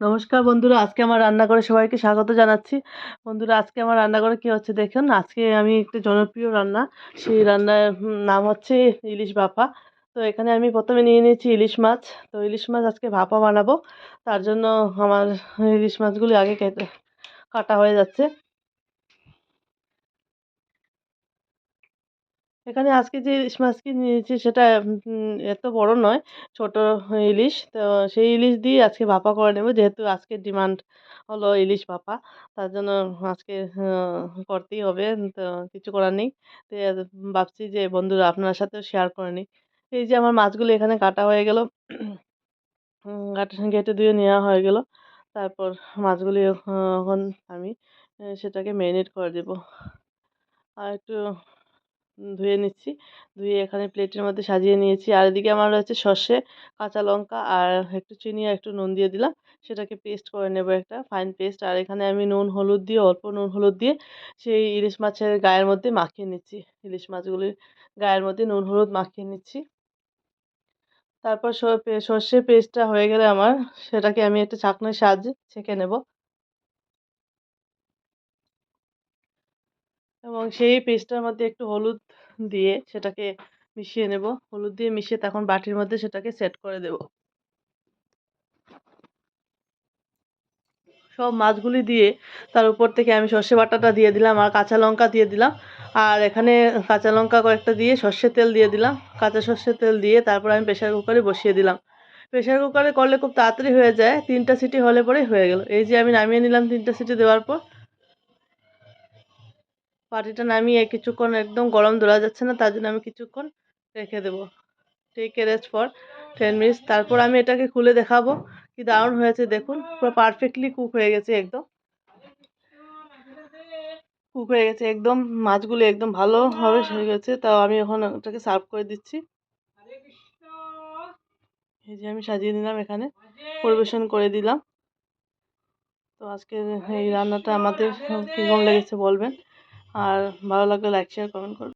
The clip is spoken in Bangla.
নমস্কার বন্ধুরা, আজকে আমার রান্না করে সবাইকে স্বাগত জানাচ্ছি। বন্ধুরা, আজকে আমার রান্নাঘরে কী হচ্ছে দেখুন, আজকে আমি একটি জনপ্রিয় রান্না। সেই রান্নার নাম হচ্ছে ইলিশ ভাপা। তো এখানে আমি প্রথমে নিয়ে নিয়েছি ইলিশ মাছ। তো ইলিশ মাছ আজকে ভাপা বানাবো। তার জন্য আমার ইলিশ মাছগুলি আগে কেটে, কাটা হয়ে যাচ্ছে। এখানে আজকে যে ইলিশ মাছটি নিয়েছি সেটা এত বড় নয়, ছোট ইলিশ। তো সেই ইলিশ দিয়ে আজকে ভাপা করে নেব, যেহেতু আজকে ডিমান্ড হলো ইলিশ ভাপা। তার জন্য আজকে করতেই হবে। তো কিছু করার নেই। তো ভাবছি যে বন্ধুরা আপনার সাথেও শেয়ার করে নিই। এই যে আমার মাছগুলো এখানে কাটা হয়ে গেল। কেটে ধুয়ে নেওয়া হয়ে গেল। তারপর মাছগুলি এখন আমি সেটাকে ম্যারিনেট করে দেবো। আর একটু ধুয়ে নিচ্ছি। ধুয়ে এখানে প্লেটের মধ্যে সাজিয়ে নিয়েছি। আর এদিকে আমার রয়েছে সর্ষে, কাঁচা লঙ্কা আর একটু চিনি আর একটু নুন দিয়ে দিলাম। সেটাকে পেস্ট করে নেব একটা ফাইন পেস্ট আর এখানে আমি নুন, হলুদ দিয়ে, অল্প নুন, হলুদ দিয়ে সেই ইলিশ মাছের গায়ের মধ্যে মাখিয়ে নিচ্ছি। ইলিশ মাছগুলির গায়ের মধ্যে নুন, হলুদ মাখিয়ে নিচ্ছি। তারপর সর্ষে পেস্টটা হয়ে গেলে আমার সেটাকে আমি একটা ছাঁকনির সাহায্যে ছেঁকে নেব। এবং সেই পেস্টটার মধ্যে একটু হলুদ দিয়ে সেটাকে মিশিয়ে নেব। হলুদ দিয়ে মিশিয়ে তখন বাটির মধ্যে সেটাকে সেট করে দেব। সব মাছগুলি দিয়ে তার উপর থেকে আমি সর্ষে বাটাটা দিয়ে দিলাম আর কাঁচা লঙ্কা দিয়ে দিলাম। আর এখানে কাঁচা লঙ্কা কয়েকটা দিয়ে সর্ষের তেল দিয়ে দিলাম। কাঁচা সর্ষের তেল দিয়ে তারপর আমি প্রেশার কুকারে বসিয়ে দিলাম। প্রেশার কুকারে করলে খুব তাড়াতাড়ি হয়ে যায়, তিনটা সিটি হলে পরেই হয়ে গেল। এই যে আমি নামিয়ে নিলাম তিনটা সিটি দেওয়ার পর বাটিটা নামিয়ে কিছুক্ষণ একদম গরম ধরা যাচ্ছে না, তার জন্য আমি কিছুক্ষণ রেখে দেবো। Take a rest for ten minutes তারপর আমি এটাকে খুলে দেখাবো, কি দারুণ হয়েছে দেখুন। পুরো পারফেক্টলি কুক হয়ে গেছে একদম। কুক হয়ে গেছে একদম, মাছগুলো একদম ভালোভাবে হয়ে গেছে। তাও আমি এখন ওটাকে সার্ভ করে দিচ্ছি। এই যে আমি সাজিয়ে নিলাম এখানে, পরিবেশন করে দিলাম। তো আজকে এই রান্নাটা আমাদের কীরকম লেগেছে বলবেন? আর ভালো লাগলে লাইক শেয়ার কমেন্ট করবেন